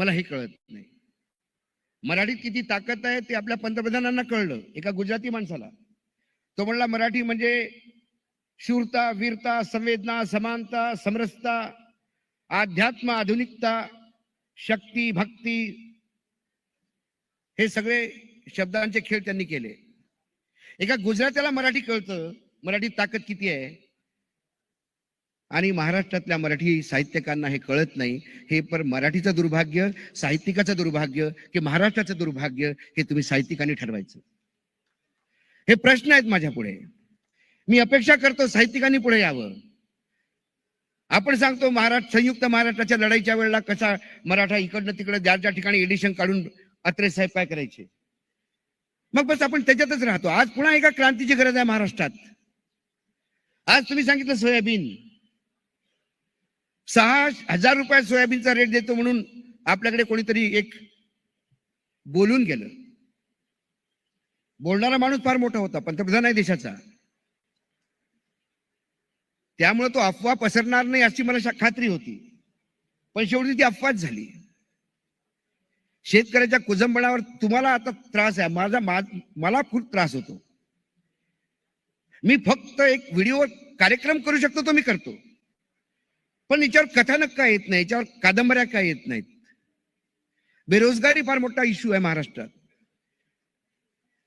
मला हे कळत नाही. मराठीत किती ताकद आहे ते आपल्या पंतप्रधानांना कळलं एका गुजराती माणसाला. तो म्हणला मराठी म्हणजे शूरता वीरता संवेदना समानता समरसता अध्यात्म आधुनिकता शक्ती भक्ती. हे सगळे शब्दांचे खेळ त्यांनी केले. एका गुजरात्याला मराठी कळतं मराठीत ताकद किती आहे? आणि महाराष्ट्रातल्या मराठी साहित्यकांना हे कळत नाही. हे पर मराठीचं दुर्भाग्य साहित्यिकाचं दुर्भाग्य की महाराष्ट्राचं दुर्भाग्य हे तुम्ही साहित्यिकांनी ठरवायचं. हे प्रश्न आहेत माझ्या पुढे. मी अपेक्षा करतो साहित्यिकांनी पुढे यावं. आपण सांगतो महाराष्ट्र संयुक्त महाराष्ट्राच्या लढाईच्या वेळेला कसा मराठा इकडनं तिकडे ज्या ज्या ठिकाणी एडिशन काढून अत्रे साहेब काय करायचे? मग बस आपण त्याच्यातच राहतो. आज पुन्हा एका क्रांतीची गरज आहे महाराष्ट्रात. आज तुम्ही सांगितलं सोयाबीन. सहा हजार रुपयात सोयाबीनचा रेट देतो म्हणून आपल्याकडे कोणीतरी एक बोलून गेलं. बोलणारा माणूस फार मोठा होता पंतप्रधान आहे देशाचा. त्यामुळे तो अफवा पसरणार नाही अशी मला खात्री होती. पण शेवटी ती अफवाच झाली. शेतकऱ्याच्या कुजंबणावर तुम्हाला आता त्रास आहे. माझा मा- मला खूप त्रास होतो. मी फक्त एक व्हिडिओ कार्यक्रम करू शकतो तो मी करतो. पण याच्यावर कथानक काय येत नाही? याच्यावर कादंबऱ्या काय येत नाहीत? बेरोजगारी फार मोठा इश्यू आहे महाराष्ट्रात.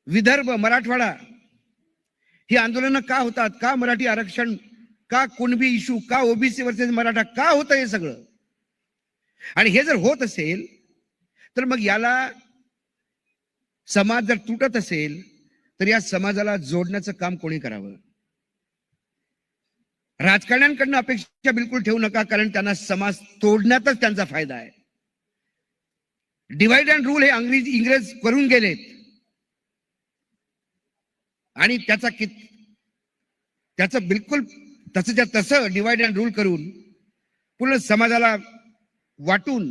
विदर्भ मराठवाडा ही आंदोलनं का होतात? का मराठी आरक्षण का कुणबी इश्यू का ओबीसी वर्सेस मराठा का होतं हे सगळं? आणि हे जर होत असेल तर मग याला समाज जर तुटत असेल तर या समाजाला जोडण्याचं काम कोणी करावं? राजकारण्यांकडनं अपेक्षा बिलकुल ठेवू नका कारण त्यांना समाज तोडण्यातच त्यांचा फायदा आहे. डिवाइड अँड रूल हे अंग्रेज इंग्रज करून गेलेत. आणि त्याचा कित त्याचं बिलकुल तसंच्या तसं डिवाइड अँड रूल करून पूर्ण समाजाला वाटून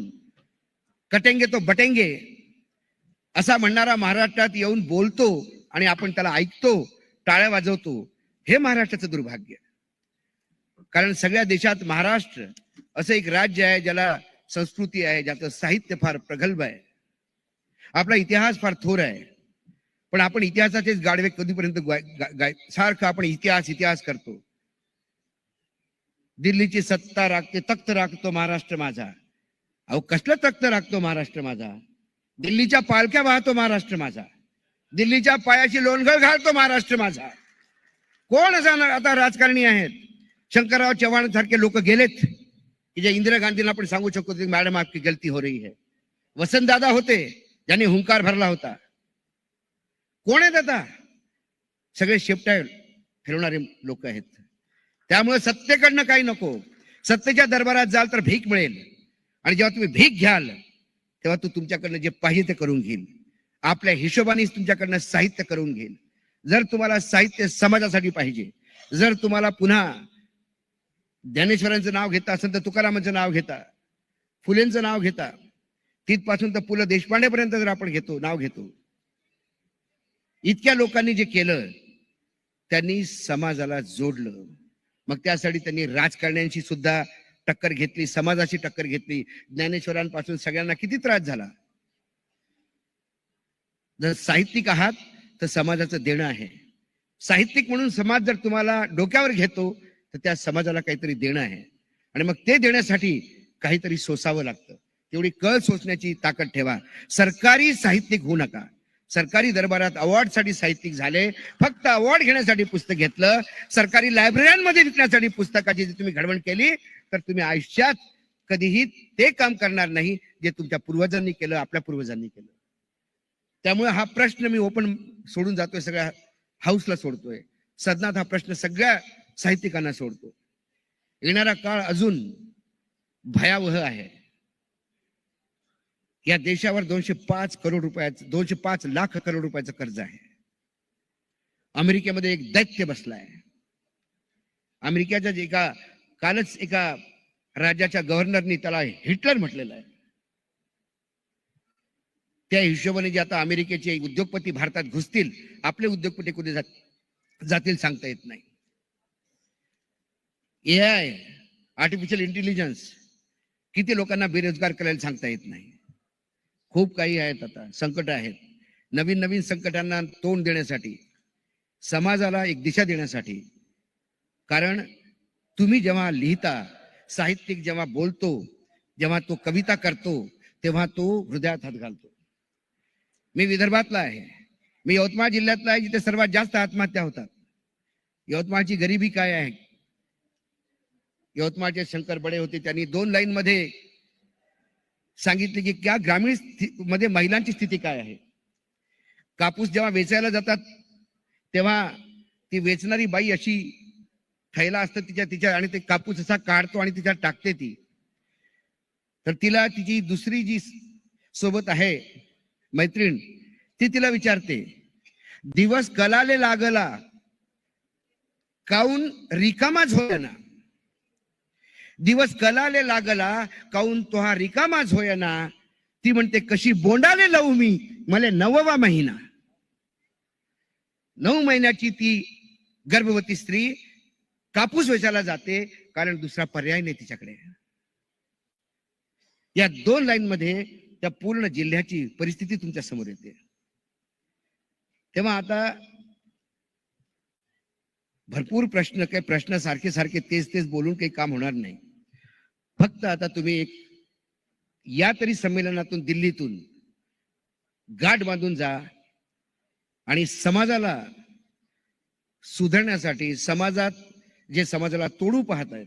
कटेंगे तो बटेंगे असा म्हणणारा महाराष्ट्रात येऊन बोलतो आणि आपण त्याला ऐकतो टाळ्या वाजवतो हे महाराष्ट्राचं दुर्भाग्य. कारण सगळ्या देशात महाराष्ट्र असं एक राज्य आहे ज्याला संस्कृती आहे ज्याचं साहित्य फार प्रगल्भ आहे. आपला इतिहास फार थोर आहे. पण आपण इतिहासाचेच गाडवे कधीपर्यंत सारखं आपण इतिहास इतिहास करतो. दिल्लीची सत्ता राखते तख्त राखतो महाराष्ट्र माझा. अहो कसलं तख्त राखतो महाराष्ट्र माझा? दिल्लीच्या पालख्या वाहतो महाराष्ट्र माझा. दिल्लीच्या पायाची लोणगळ घालतो महाराष्ट्र माझा. कोण असा ना- आता राजकारणी आहेत. शंकरराव चव्हाण सारखे लोक गेलेत की जे इंदिरा गांधींना आपण सांगू शकतो की मॅडम आपकी गलती हो रही है. वसंत दादा होते ज्यांनी हुंकार भरला होता. कोण आहेत आता? सगळे शेपट्या फिरवणारे लोक आहेत. त्यामुळे सत्तेकडनं काही नको. सत्तेच्या दरबारात जाल तर भीक मिळेल. आणि जेव्हा तुम्ही भीक घ्याल तेव्हा तू तुमच्याकडनं जे पाहिजे ते करून घेईल आपल्या हिशोबानेच तुमच्याकडनं साहित्य करून घेईल जर तुम्हाला साहित्य समाजासाठी पाहिजे जर तुम्हाला पुन्हा ज्ञानेश्वरांचं नाव घेता असेल तर तुकारामांचं नाव घेता फुलेंचं नाव घेता तिथपासून तर पु ल देशपांडेपर्यंत जर आपण घेतो नाव घेतो. इतक्या लोकांनी जे केलं त्यांनी समाजाला जोडलं. मग त्यासाठी त्यांनी राजकारण्यांशी सुद्धा टक्कर घेतली समाजाशी टक्कर घेतली. ज्ञानेश्वरांपासून सगळ्यांना किती त्रास झाला? जर साहित्यिक आहात तर समाजाचं देणं आहे. साहित्यिक म्हणून समाज जर तुम्हाला डोक्यावर घेतो तर त्या समाजाला काहीतरी देणं आहे. आणि मग ते देण्यासाठी काहीतरी सोसावं लागतं. तेवढी कळ सोसण्याची ताकद ठेवा. सरकारी साहित्यिक होऊ नका. सरकारी दरबारात अवॉर्डसाठी साहित्यिक झाले. फक्त अवॉर्ड घेण्यासाठी पुस्तक घेतलं. सरकारी लायब्ररीमध्ये विकण्यासाठी पुस्तकाची जर तुम्ही घडवण केली तर तुम्ही आयुष्यात कधीही ते काम करणार नाही जे तुमच्या पूर्वजांनी केलं आपल्या पूर्वजांनी केलं. त्यामुळे हा प्रश्न मी ओपन सोडून जातोय सगळ्या हाऊसला सोडतोय. सदनात हा प्रश्न सगळ्या साहित्यिकांना सोडतो. येणारा काळ अजून भयावह आहे. या देशावर दोनशे पाच करोड रुपयाचं दोनशे पाच लाख करोड रुपयाचं कर्ज आहे. अमेरिकेमध्ये एक दैत्य बसलाय. अमेरिकेच्या एका कालच एका राज्याच्या गव्हर्नरनी त्याला हिटलर म्हटलेलं आहे. त्या हिशोबाने जे आता अमेरिकेचे उद्योगपती भारतात घुसतील आपले उद्योगपती कुठे जातील सांगता येत नाही. ए आय आर्टिफिशियल इंटेलिजन्स किती लोकांना बेरोजगार करायला सांगता येत नाही. खूप काही आहेत आता संकट आहेत. नवीन नवीन संकटांना तोंड देण्यासाठी समाजाला एक दिशा देण्यासाठी कारण तुम्ही जेव्हा लिहिता साहित्यिक जेव्हा बोलतो जेव्हा तो कविता करतो तेव्हा तो हृदयात हात घालतो. मी विदर्भातला आहे. मी यवतमाळ जिल्ह्यातला आहे जिथे सर्वात जास्त आत्महत्या होतात. यवतमाळची गरिबी काय आहे? यवतमाळचे शंकर बडे होते. त्यांनी दोन लाईन मध्ये सांगितले की क्या ग्रामीणमध्ये महिलांची स्थिती काय आहे? कापूस जेव्हा वेचायला जातात तेव्हा ती वेचणारी बाई अशी थैला असतं तिच्या तिच्या आणि ते कापूस असा काढतो आणि तिच्यात टाकते ती. तर तिला तिची दुसरी जी सोबत आहे मैत्रीण ती तिला विचारते दिवस कलाले लागला काऊन रिकामाच होय ना दिवस कलाले लागला काऊन तो हा रिकामाच होय ना ती म्हणते कशी बोंडाले लावू मी? मला नववा महिना. नऊ महिन्याची ती गर्भवती स्त्री कापूस वेचायला जाते कारण दुसरा पर्याय नाही तिच्याकडे. या दोन लाईन मध्ये त्या पूर्ण जिल्ह्याची परिस्थिती तुमच्यासमोर येते. तेव्हा आता भरपूर प्रश्न काही प्रश्न सारखे सारखे तेच तेच बोलून काही काम होणार नाही. फक्त आता तुम्ही एक या तरी संमेलनातून दिल्लीतून गाठ बांधून जा आणि समाजाला सुधारण्यासाठी समाजात जे समाजाला तोडू पाहत आहेत